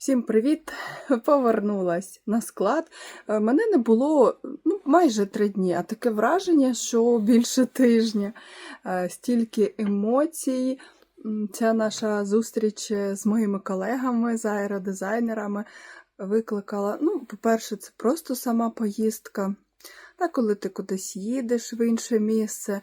Всім привіт! Повернулась на склад. Е, Мене не було ну, майже три дні, а таке враження, що більше тижня. Е, Стільки емоцій. Ця наша зустріч з моїми колегами, з аеродизайнерами викликала. Ну, по-перше, це просто сама поїздка. Та коли ти кудись їдеш в інше місце,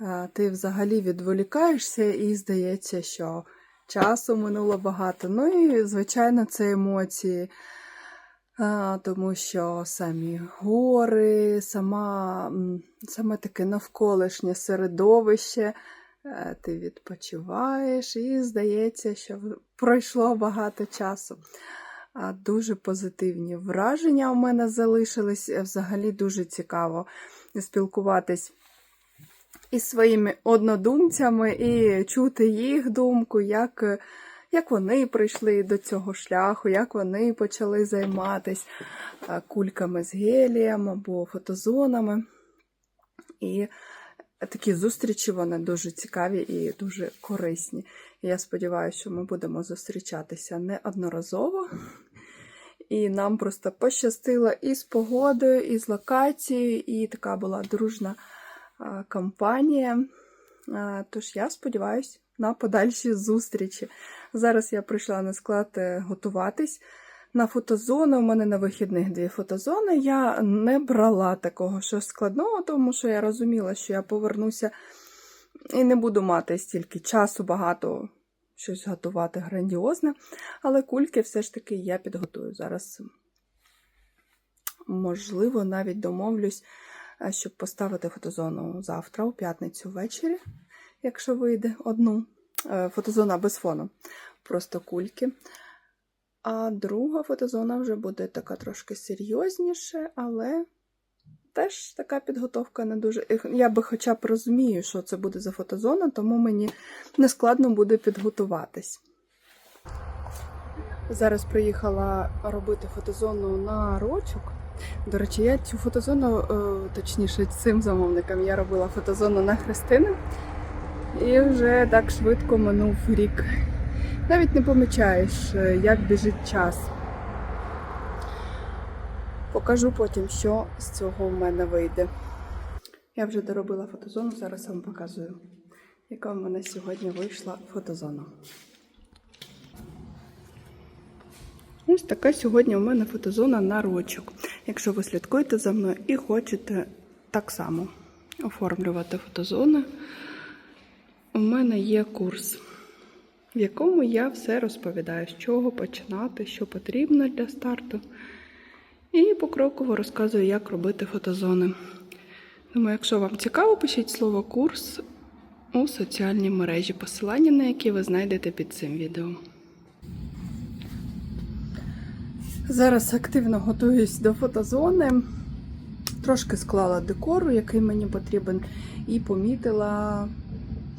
е, ти взагалі відволікаєшся і здається, що часу минуло багато. Ну і, звичайно, це емоції, тому що самі гори, сама, саме таке навколишнє середовище, е, ти відпочиваєш і здається, що пройшло багато часу. А, Дуже позитивні враження у мене залишились. Е, Взагалі дуже цікаво спілкуватись із своїми однодумцями і чути їх думку, як, е, як вони прийшли до цього шляху, як вони почали займатися кульками з гелієм або фотозонами. І такі зустрічі вони дуже цікаві і дуже корисні. І я сподіваюся, що ми будемо зустрічатися неодноразово. І нам просто пощастило і з погодою, і з локацією, і така була дружна компанія. Тож я сподіваюся на подальші зустрічі. Зараз я прийшла на склад е, готуватись на фотозону. У мене на вихідних дві фотозони. Я не брала такого щось складного, тому що я розуміла, що я повернуся і не буду мати стільки часу багато щось готувати грандіозне. Але кульки все ж таки я підготую. Зараз, можливо, навіть домовлюсь, щоб поставити фотозону завтра, у п'ятницю ввечері, якщо вийде одну. Е, Фотозона без фону, просто кульки. А друга фотозона вже буде така трошки серйозніше, але теж така підготовка не дуже. Я би хоча б розумію, що це буде за фотозона, тому мені не складно буде підготуватись. Зараз приїхала робити фотозону на рочок. До речі, я цю фотозону, е, точніше, цим замовникам я робила фотозону на Христини. І вже так швидко минув рік. Навіть не помічаєш, е, як біжить час. Покажу потім, що з цього в мене вийде. Я вже доробила фотозону, зараз вам показую, яка в мене сьогодні вийшла фотозона. Ось така сьогодні у мене фотозона на рочок. Якщо ви слідкуєте за мною і хочете так само оформлювати фотозони, у мене є курс, в якому я все розповідаю, з чого починати, що потрібно для старту. І покроково розказую, як робити фотозони. Тому, якщо вам цікаво, пишіть слово курс у соціальній мережі, посилання на які ви знайдете під цим відео. Зараз активно готуюсь до фотозони. Трошки склала декору, який мені потрібен, і помітила,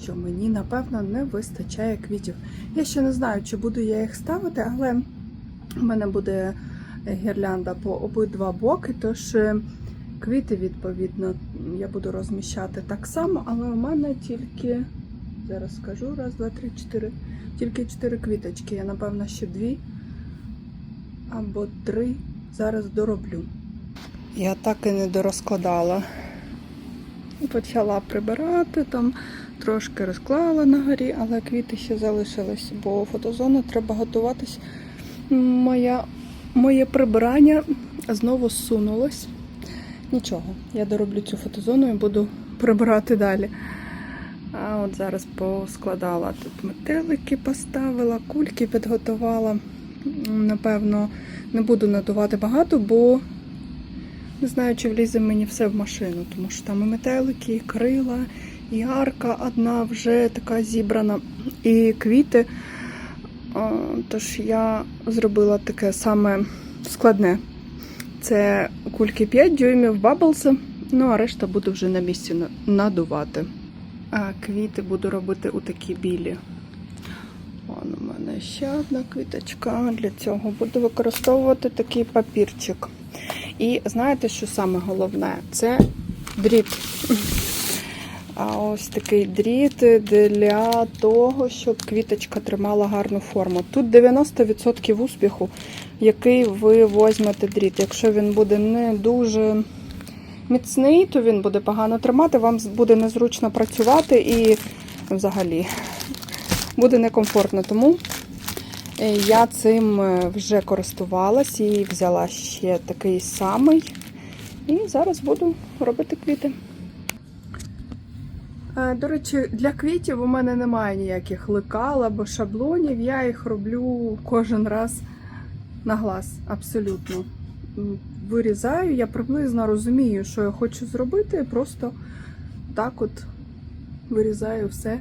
що мені, напевно, не вистачає квітів. Я ще не знаю, чи буду я їх ставити, але в мене буде гірлянда по обидва боки, тож е, квіти, відповідно, я буду розміщати так само, але у мене тільки, зараз скажу, раз, два, три, чотири, тільки чотири квіточки. Я, напевно, ще дві або три зараз дороблю. Я так і не дорозкладала. Почала прибирати, там трошки розклала на горі, але квіти ще залишились, бо фотозону треба готуватись. Моя, моє прибирання знову зсунулось. Нічого, я дороблю цю фотозону і буду прибирати далі. А от зараз поскладала тут метелики, поставила, кульки підготувала. Напевно, не буду надувати багато, бо не знаю, чи влізе мені все в машину, тому що там і метелики, і крила, і арка одна вже така зібрана, і квіти. Тож я зробила таке саме складне. Це кульки 5 дюймів баблси, ну а решта буду вже на місці надувати. А квіти буду робити у такі білі. Мене ще одна квіточка. Для цього буду використовувати такий папірчик. І знаєте, що саме головне? Це дріб. А ось такий дріт для того, щоб квіточка тримала гарну форму. Тут 90% успіху, який ви возьмете дріт. Якщо він буде не дуже міцний, то він буде погано тримати, вам буде незручно працювати і взагалі буде некомфортно. Тому я цим е, вже користувалась і взяла ще такий самий. І зараз буду робити квіти. Е, До речі, для квітів у мене немає ніяких лекал або шаблонів. Я їх роблю кожен раз на глаз, абсолютно. Вирізаю, я приблизно розумію, що я хочу зробити, і просто так от вирізаю все